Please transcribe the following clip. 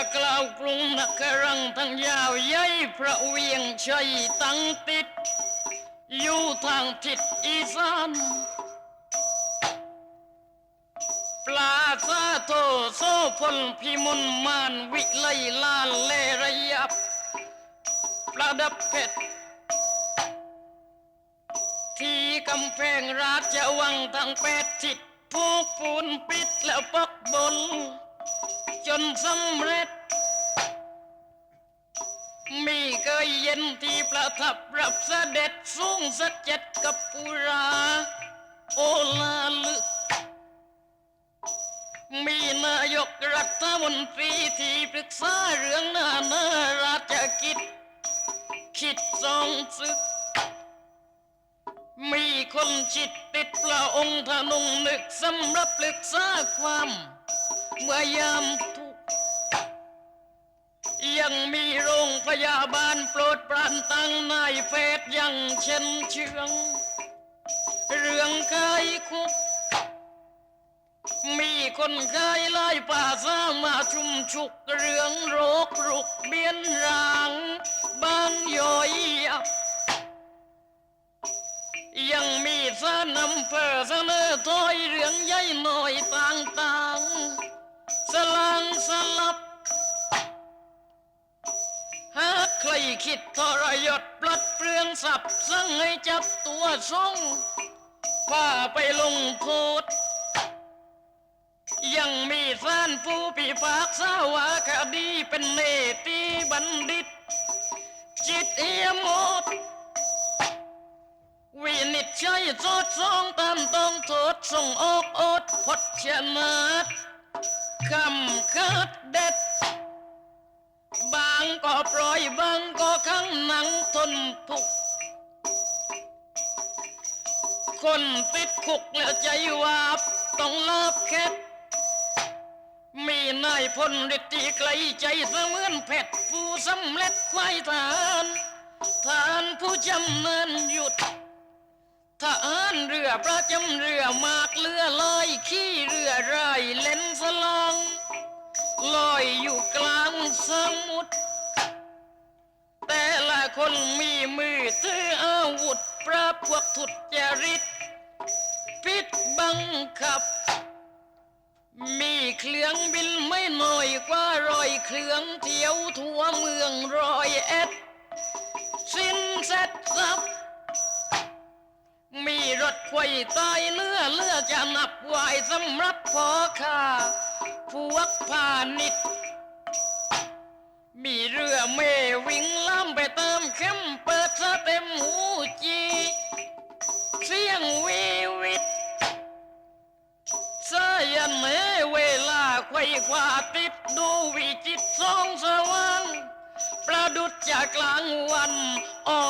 าวกรุงนักรังทั้งยาวใหญ่พระเวียงชัยตั้งติด อยู่ทางทิศอีสานปลาซาโทโซพลพิมลมานวิไลลานเลระยับประดับเพชรที่กำแพงราชวังทั้งแปดทิศผูกปูนปิดแล้วปักบน จนสำเร็จ มีเคยเย็นที่ประทับรับเสด็จสูงสัจเจ็ดกับปุราโอลาลึก มีนายกรัฐมนตรีที่ปรึกษาเรื่องหน้าเนราชกิจ คิดทรงศึก มีคนจิตติดพระองค์ทะนุงนึกสำรับปรึกษาความ เมื่อยามทุกข์ยังมีโรงพยาบาลโปรดปรานตั้งนายเฟสยังเช่นเชือง เรื่องเคยคุก มีคนเคยไล่ป่าสามาชุมฉุก เรื่องโรครุกเบียนรางบางย่อยยับยังมีสานำเภอเสนอถอยเรื่องใหญ่หน่อยต่างๆส ครคิดทรยศปลัดเปลืองสับสั่งให้จับตัวส่งพาไปลงโทษยังมีสานผู้พิพากษาวาคดีเป็นเนตีบัณฑิต จิตเอียมดวินิจฉัยโทษสองตามต้องโทษส่งออกอดพดชนะ คนติดคุกแล้วใจวาบต้องลาบแคบมีนายพลฤทธิ์ไกลใจเสมือนเพชรผู้สำเร็จควายทารทารผู้จำเนินหยุดทหารเรือประจำเรือมากเรือลอยขี้เรือไรเล่นสลองลอยอยู่กลางสมุทรแต่ละคนมีมือถืออาวุธปราพวกทุจริตพิษบังคับ มีเครื่องบินไม่น้อยกว่าร้อยเครื่องเที่ยวทั่วเมืองร้อยเอ็ด สิ้นเสร็จสับมีรถไฟใต้เนื้อเลือจะนับไหวสำหรับพอข้าพวกพาณิชย์าไขว้ขวาติดดูวิจิตสองสว่างประดุจจากกลางวันอ่อ